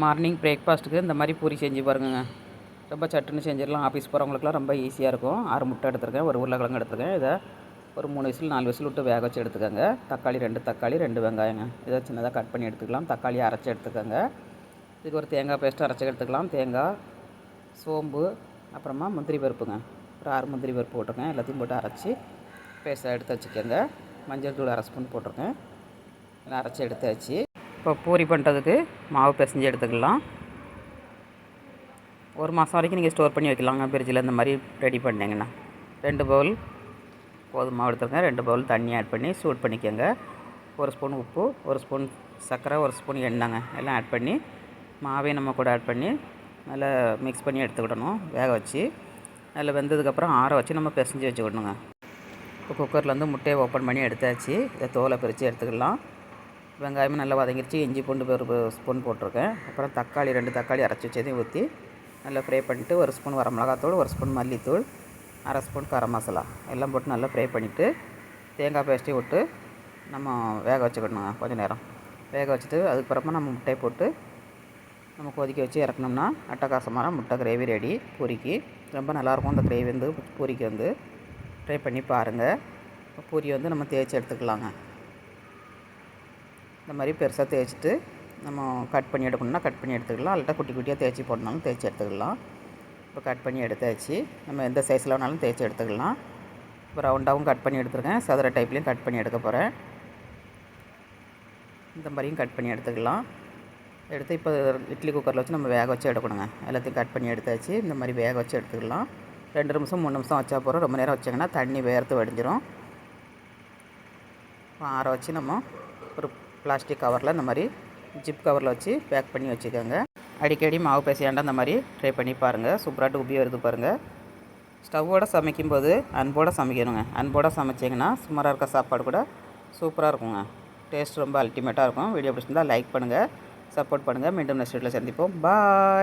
Morning பிரேக்ஃபாஸ்ட்டுக்கு இந்த மாதிரி பூரி செஞ்சு பாருங்கங்க. ரொம்ப சட்டுன்னு செஞ்சிடலாம். ஆஃபீஸ் போகிறவங்களுக்குலாம் ரொம்ப ஈஸியாக இருக்கும். ஆறு முட்டை எடுத்துருக்கேன். ஒரு உருளைக்கிழங்கு எடுத்துருக்கேன். இதை ஒரு மூணு விசில் நாலு விசில் விட்டு வேக வச்சு எடுத்துக்கோங்க. தக்காளி ரெண்டு தக்காளி ரெண்டு வெங்காயங்க. இதை சின்னதாக கட் பண்ணி எடுத்துக்கலாம். தக்காளி அரைச்சி எடுத்துக்கோங்க. இதுக்கு ஒரு தேங்காய் பேஸ்ட்டு அரைச்சி எடுத்துக்கலாம். தேங்காய் சோம்பு அப்புறமா முந்திரி பருப்புங்க. ஒரு ஆறு முந்திரி பருப்பு போட்டிருக்கேன். எல்லாத்தையும் போட்டு அரைச்சி பேஸ்ட்டாக எடுத்து வச்சுக்கோங்க. மஞ்சள் தூள் அரை ஸ்பூன் போட்டிருக்கேன். எல்லாம் அரைச்சி எடுத்தாச்சு. இப்போ பூரி பண்ணுறதுக்கு மாவு பிசைஞ்சு எடுத்துக்கலாம். ஒரு மாதம் வரைக்கும் நீங்கள் ஸ்டோர் பண்ணி வைக்கலாங்க ஃப்ரிட்ஜில் இந்த மாதிரி ரெடி பண்ணிங்கன்னா. ரெண்டு பவுல் கோதுமை மாவு எடுத்துருக்கேன் ரெண்டு பவுல் தண்ணி ஆட் பண்ணி சூட் பண்ணிக்கோங்க. ஒரு ஸ்பூன் உப்பு ஒரு ஸ்பூன் சர்க்கரை ஒரு ஸ்பூன் எண்ணெய்ங்க எல்லாம் ஆட் பண்ணி மாவையும் நம்ம கூட ஆட் பண்ணி நல்லா மிக்ஸ் பண்ணி எடுத்துக்கிடணும் வேக வச்சு. அதில் வெந்ததுக்கப்புறம் ஆற வச்சு நம்ம பிசைஞ்சு வச்சுக்கிடணுங்க இப்போ குக்கர்லேருந்து முட்டையை ஓப்பன் பண்ணி எடுத்தாச்சு. இதை தோலை பிரித்து எடுத்துக்கலாம். வெங்காயமும் நல்லா வதங்கிருச்சு. இஞ்சி பூண்டு ஒரு ஸ்பூன் போட்டிருக்கேன். அப்புறம் தக்காளி ரெண்டு தக்காளி அரைச்சி வச்சதையும் ஊற்றி நல்லா ஃப்ரை பண்ணிவிட்டு ஒரு ஸ்பூன் வரமிளகாத்தூள் ஒரு ஸ்பூன் மல்லித்தூள் அரை ஸ்பூன் கரம் மசாலா எல்லாம் போட்டு நல்லா ஃப்ரை பண்ணிவிட்டு தேங்காய் பேஸ்ட்டையும் விட்டு நம்ம வேக வச்சுக்கணுங்க கொஞ்சம் நேரம். வேக வச்சுட்டு அதுக்கப்புறமா நம்ம முட்டையை போட்டு நம்ம கொதிக்க வச்சு இறக்கணும்னா அட்டகாசமான முட்டை கிரேவி ரெடி. பூரிக்கு ரொம்ப நல்லாயிருக்கும் அந்த கிரேவி வந்து பூரிக்கு வந்து. ட்ரை பண்ணி பாருங்கள் பூரி வந்து நம்ம தேய்ச்சி எடுத்துக்கலாங்க. இந்த மாதிரி பெருசாக தேய்ச்சிட்டு நம்ம கட் பண்ணி எடுக்கணும்னா கட் பண்ணி எடுத்துக்கலாம். இல்லாட்டா குட்டி குட்டியாக தேய்ச்சி போடணும்னாலும் தேய்ச்சி எடுத்துக்கலாம். இப்போ கட் பண்ணி எடுத்தாச்சு. நம்ம எந்த சைஸில் வேணாலும் தேய்ச்சி எடுத்துக்கலாம். இப்போ ரவுண்டாகவும் கட் பண்ணி எடுத்துருக்கேன். சதுர டைப்லேயும் கட் பண்ணி எடுக்க போகிறேன் இந்த மாதிரியும் கட் பண்ணி எடுத்துக்கலாம். எடுத்து இப்போ இட்லி குக்கரில் வச்சு நம்ம வேக வச்சு எடுக்கணுங்க. எல்லாத்தையும் கட் பண்ணி எடுத்தாச்சு. இந்த மாதிரி வேக வச்சு எடுத்துக்கலாம். ரெண்டு நிமிஷம் மூணு நிமிஷம் வச்சா போகிறோம் ரொம்ப நேரம் வச்சிங்கன்னா தண்ணி வேர்த்து வடிஞ்சிரும். ஆற வச்சு நம்ம ஒரு பிளாஸ்டிக் கவரில் இந்த மாதிரி ஜிப் கவரில் வச்சு பேக் பண்ணி வச்சுக்கோங்க. அடிக்கடி மாவு பேசியாண்டா இந்த மாதிரி ட்ரை பண்ணி பாருங்கள் சூப்பராக உப்பி வருது பாருங்கள் ஸ்டவ்வோடு சமைக்கும்போது அன்போடு சமைக்கணுங்க. அன்போடு சமைச்சிங்கன்னா சுமாராக இருக்க சாப்பாடு கூட சூப்பராக இருக்குங்க. டேஸ்ட் ரொம்ப அல்டிமேட்டாக இருக்கும். வீடியோ பிடிச்சிருந்தால் லைக் பண்ணுங்கள் சப்போர்ட் பண்ணுங்கள் மீண்டும் நெக்ஸ்ட் வீட்டில் சந்திப்போம். பாய்